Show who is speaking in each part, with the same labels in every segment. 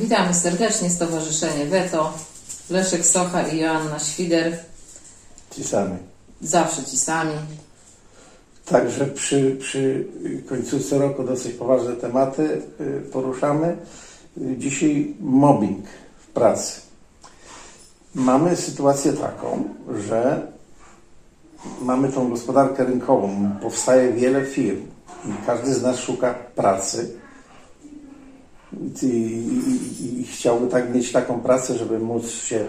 Speaker 1: Witamy serdecznie Stowarzyszenie Weto, Leszek Socha i Joanna Świder,
Speaker 2: Ci sami.
Speaker 1: zawsze ci sami.
Speaker 2: Także przy, przy końcówce roku dosyć poważne tematy y, poruszamy. Dzisiaj mobbing w pracy. Mamy sytuację taką, że mamy tą gospodarkę rynkową, powstaje wiele firm i każdy z nas szuka pracy i, i, i, chciałby tak mieć taką pracę, żeby móc się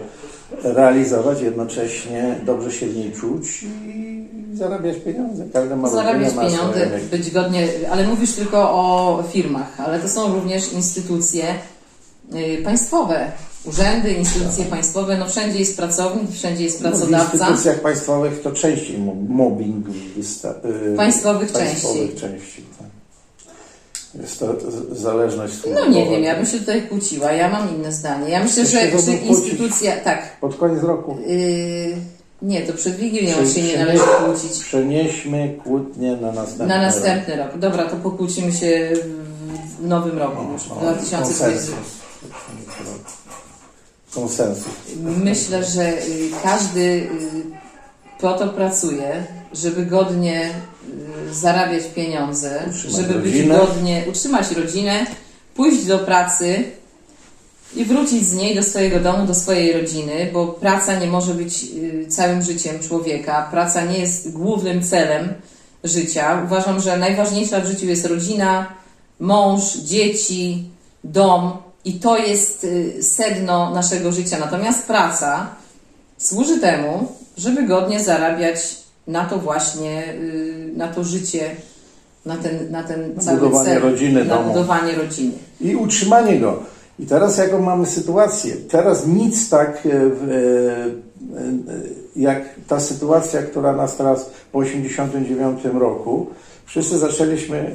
Speaker 2: realizować, jednocześnie dobrze się w niej czuć i zarabiać pieniądze. Każdy ma
Speaker 1: Zarabiać
Speaker 2: ma
Speaker 1: pieniądze, być godnie, ale mówisz tylko o firmach, ale to są również instytucje y, państwowe, urzędy, instytucje państwowe, no wszędzie jest pracownik, wszędzie jest
Speaker 2: No, w
Speaker 1: pracodawca.
Speaker 2: instytucjach państwowych to częściej mo- mobbing y,
Speaker 1: Państwowych
Speaker 2: państwowych
Speaker 1: częściej.
Speaker 2: częściej tak. Jest to zależność
Speaker 1: No nie wiem, ja bym się tutaj kłóciła, ja mam inne zdanie. Ja myślę, że czy instytucja, tak,
Speaker 2: Pod koniec roku
Speaker 1: y, nie, to przed Wigilią
Speaker 2: Prze-
Speaker 1: się nie należy kłócić.
Speaker 2: przenieśmy kłótnie na następny
Speaker 1: Na
Speaker 2: rok.
Speaker 1: następny rok. Dobra, to pokłócimy się w nowym roku już, w
Speaker 2: O,
Speaker 1: 2020.
Speaker 2: konsensus. Konsensus.
Speaker 1: Myślę, że y, każdy y, po to pracuje, żeby godnie zarabiać pieniądze,
Speaker 2: Utrzymać
Speaker 1: żeby być
Speaker 2: rodzinę.
Speaker 1: godnie, utrzymać rodzinę, pójść do pracy i wrócić z niej do swojego domu, do swojej rodziny, bo praca nie może być y, całym życiem człowieka. Praca nie jest głównym celem życia. Uważam, że najważniejsza w życiu jest rodzina, mąż, dzieci, dom i to jest y, sedno naszego życia. Natomiast praca służy temu, żeby godnie zarabiać na to właśnie, y, na to życie, na ten, na ten
Speaker 2: Na
Speaker 1: cały
Speaker 2: budowanie
Speaker 1: cel,
Speaker 2: rodziny,
Speaker 1: na
Speaker 2: domu.
Speaker 1: budowanie rodziny.
Speaker 2: I utrzymanie go. I teraz jaką mamy sytuację? Teraz nic tak e, e, e, jak ta sytuacja, która nas teraz po 89 roku, wszyscy zaczęliśmy,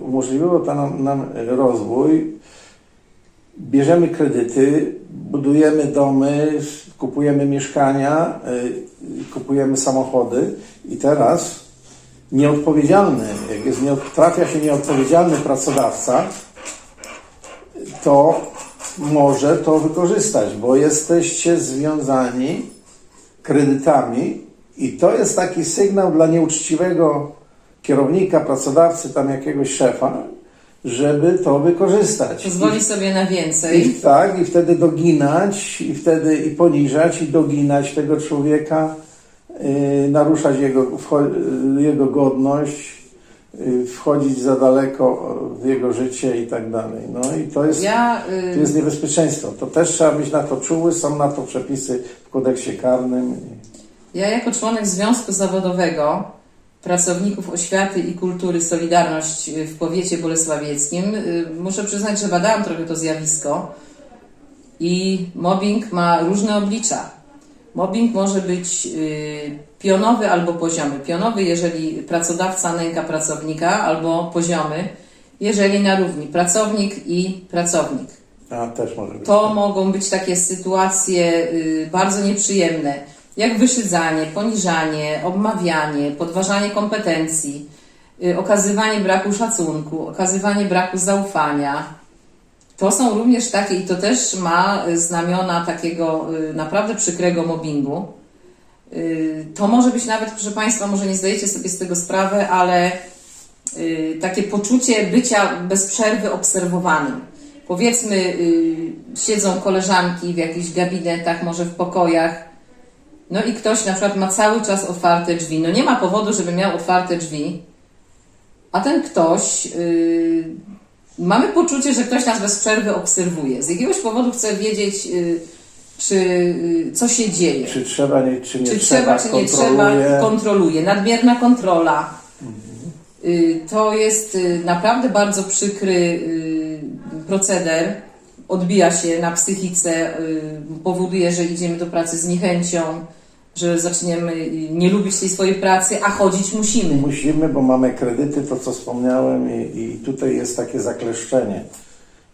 Speaker 2: umożliwiło to nam, nam rozwój, bierzemy kredyty, budujemy domy, kupujemy mieszkania, e, kupujemy samochody i teraz nieodpowiedzialny, jak jest, trafia się nieodpowiedzialny pracodawca, to może to wykorzystać, bo jesteście związani kredytami i to jest taki sygnał dla nieuczciwego kierownika, pracodawcy, tam jakiegoś szefa, żeby to wykorzystać.
Speaker 1: Pozwoli sobie na więcej.
Speaker 2: i tak, i wtedy doginać, i wtedy i poniżać, i doginać tego człowieka, yy, naruszać jego, yy, jego godność, yy, wchodzić za daleko w jego życie i tak dalej. No i to jest,
Speaker 1: Ja, y,
Speaker 2: to jest niebezpieczeństwo. To też trzeba być na to czuły, są na to przepisy w kodeksie karnym.
Speaker 1: Ja jako członek Związku Zawodowego Pracowników Oświaty i Kultury Solidarność w powiecie bolesławieckim y, muszę przyznać, że badałam trochę to zjawisko i mobbing ma różne oblicza. Mobbing może być y, pionowy albo poziomy. Pionowy, jeżeli pracodawca nęka pracownika, albo poziomy, jeżeli na równi pracownik i pracownik.
Speaker 2: A też może być.
Speaker 1: To mogą być takie sytuacje y, bardzo nieprzyjemne, jak wyszydzanie, poniżanie, obmawianie, podważanie kompetencji, y, okazywanie braku szacunku, okazywanie braku zaufania. To są również takie, i to też ma y, znamiona takiego y, naprawdę przykrego mobbingu. To może być nawet, proszę Państwa, może nie zdajecie sobie z tego sprawy, ale takie poczucie bycia bez przerwy obserwowanym. Powiedzmy, siedzą koleżanki w jakichś gabinetach, może w pokojach, no i ktoś na przykład ma cały czas otwarte drzwi. No nie ma powodu, żeby miał otwarte drzwi, a ten ktoś. y, mamy poczucie, że ktoś nas bez przerwy obserwuje. Z jakiegoś powodu chce wiedzieć, y, czy y, co się dzieje.
Speaker 2: Czy trzeba, nie, czy nie
Speaker 1: Czy
Speaker 2: trzeba,
Speaker 1: czy nie trzeba,
Speaker 2: kontroluje.
Speaker 1: Nadmierna kontrola. Y, To jest y, naprawdę bardzo przykry y, proceder. Odbija się na psychice, powoduje, że idziemy do pracy z niechęcią, że zaczniemy nie lubić tej swojej pracy, a chodzić musimy.
Speaker 2: Musimy, bo mamy kredyty, to co wspomniałem, i, i tutaj jest takie zakleszczenie.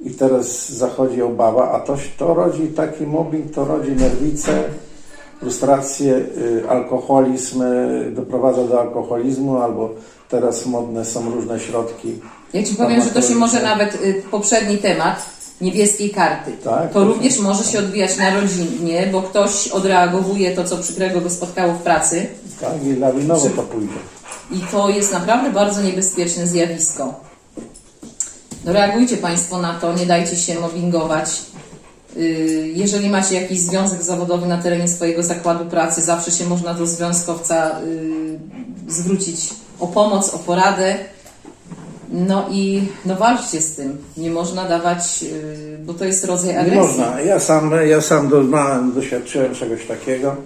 Speaker 2: I teraz zachodzi obawa, a to, to rodzi taki mobbing, to rodzi nerwice, frustrację, y, alkoholizm, y, doprowadza do alkoholizmu, albo teraz modne są różne środki.
Speaker 1: Ja Ci powiem, że to się może nawet y, poprzedni temat, niebieskiej karty.
Speaker 2: Tak,
Speaker 1: to również może się odbijać na rodzinie, bo ktoś odreagowuje to, co przykrego go spotkało w pracy.
Speaker 2: Tak, i lawinowo to pójdzie.
Speaker 1: I to jest naprawdę bardzo niebezpieczne zjawisko. No reagujcie Państwo na to, nie dajcie się mobbingować. Yy, Jeżeli macie jakiś związek zawodowy na terenie swojego zakładu pracy, zawsze się można do związkowca yy, zwrócić o pomoc, o poradę. No i no walczcie z tym. Nie można dawać, yy, bo to jest rodzaj
Speaker 2: Nie
Speaker 1: agresji.
Speaker 2: można. Ja sam, ja sam doznałem, doświadczyłem czegoś takiego.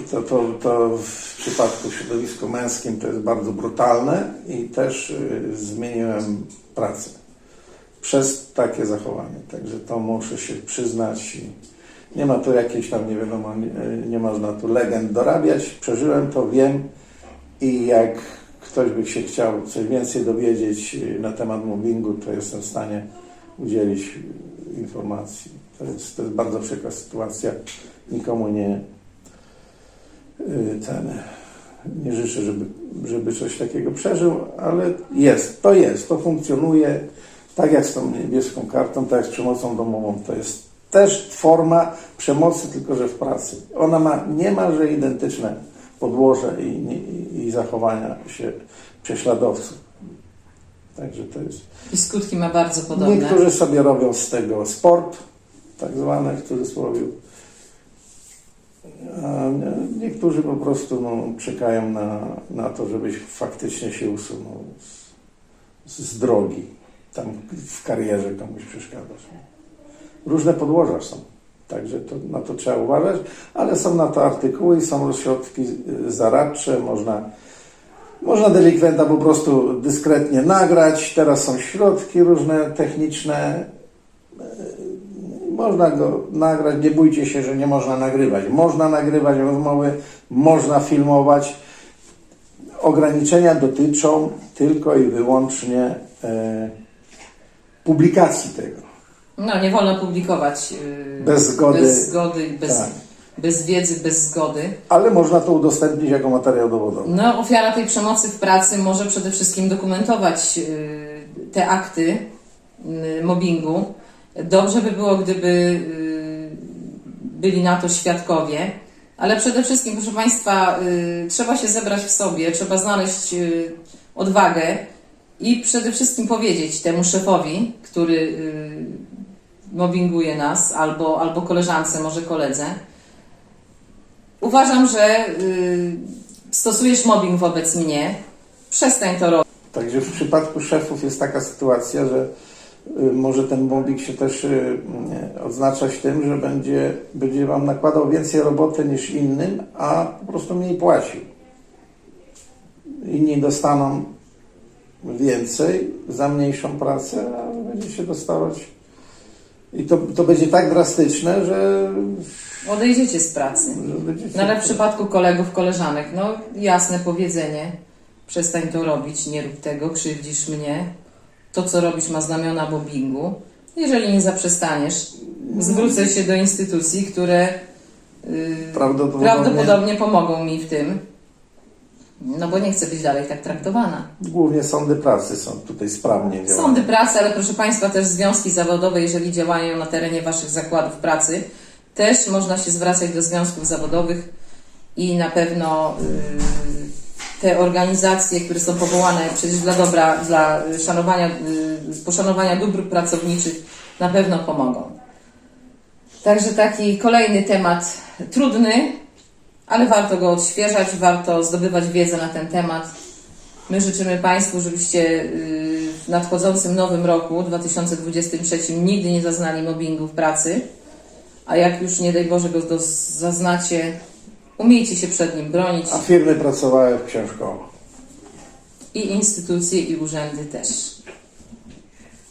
Speaker 2: I to, to, to w przypadku środowisku męskim to jest bardzo brutalne i też y, zmieniłem pracę przez takie zachowanie. Także to muszę się przyznać. I nie ma tu jakiejś tam, nie wiadomo, nie, nie można tu legend dorabiać. Przeżyłem to, wiem i jak ktoś by się chciał coś więcej dowiedzieć y, na temat mobbingu, to jestem w stanie udzielić y, informacji. To jest, to jest bardzo przykra sytuacja. Nikomu nie y, ten nie życzę, żeby, żeby coś takiego przeżył, ale jest, to jest, to funkcjonuje tak jak z tą niebieską kartą, tak jak z przemocą domową. To jest też forma przemocy, tylko że w pracy. Ona ma niemalże identyczne podłoże i, i, i zachowania się prześladowców. Także to jest.
Speaker 1: I skutki ma bardzo podobne.
Speaker 2: Niektórzy sobie robią z tego sport, tak zwany w cudzysłowie. A niektórzy po prostu no, czekają na, na to, żebyś faktycznie się usunął z, z drogi. Tam w karierze komuś przeszkadzasz. Różne podłoża są. Także to, na to trzeba uważać, ale są na to artykuły są środki y, zaradcze, można można delikwenta po prostu dyskretnie nagrać. Teraz są środki różne techniczne. Yy, Można go nagrać. Nie bójcie się, że nie można nagrywać. Można nagrywać rozmowy, można filmować. Ograniczenia dotyczą tylko i wyłącznie e, publikacji tego.
Speaker 1: No, nie wolno publikować yy,
Speaker 2: Bez zgody.
Speaker 1: bez, zgody bez,
Speaker 2: Tak.
Speaker 1: bez wiedzy, bez zgody.
Speaker 2: Ale można to udostępnić jako materiał dowodowy.
Speaker 1: No, ofiara tej przemocy w pracy może przede wszystkim dokumentować yy, te akty yy, mobbingu. Dobrze by było, gdyby yy, byli na to świadkowie, ale przede wszystkim, proszę Państwa, yy, trzeba się zebrać w sobie, trzeba znaleźć yy, odwagę i przede wszystkim powiedzieć temu szefowi, który yy, mobbinguje nas, albo, albo koleżance, może koledze. Uważam, że yy, stosujesz mobbing wobec mnie, przestań to robić.
Speaker 2: Także w przypadku szefów jest taka sytuacja, że y, może ten mobbing się też y, y, odznaczać tym, że będzie, będzie Wam nakładał więcej roboty niż innym, a po prostu mniej płacił. Inni dostaną więcej za mniejszą pracę, a będziecie dostawać. I to, to będzie tak drastyczne, że,
Speaker 1: Odejdziecie z pracy.
Speaker 2: że będziecie.
Speaker 1: No ale w przypadku kolegów, koleżanek, no jasne powiedzenie, przestań to robić, nie rób tego, krzywdzisz mnie. To, co robisz, ma znamiona mobbingu. Jeżeli nie zaprzestaniesz, zwrócę się do instytucji, które yy,
Speaker 2: Prawdopodobnie-
Speaker 1: prawdopodobnie pomogą mi w tym. No bo nie chcę być dalej tak traktowana.
Speaker 2: Głównie sądy pracy są tutaj sprawnie działają.
Speaker 1: Sądy pracy, ale proszę Państwa, też związki zawodowe, jeżeli działają na terenie Waszych zakładów pracy, też można się zwracać do związków zawodowych i na pewno y, te organizacje, które są powołane przecież dla dobra, dla szanowania, y, poszanowania dóbr pracowniczych, na pewno pomogą. Także taki kolejny temat trudny, ale warto go odświeżać, warto zdobywać wiedzę na ten temat. My życzymy Państwu, żebyście y, w nadchodzącym nowym roku, 2023, nigdy nie zaznali mobbingu w pracy, a jak już nie daj Boże go zaznacie, umiejcie się przed nim bronić
Speaker 2: A firmy pracowały książkowo.
Speaker 1: i instytucje i urzędy też.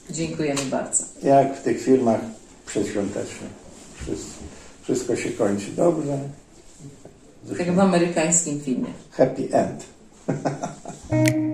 Speaker 1: Dziękujemy bardzo.
Speaker 2: Jak w tych filmach przedświątecznych. Wszystko, wszystko się kończy dobrze.
Speaker 1: Tak jak w amerykańskim filmie.
Speaker 2: Happy end.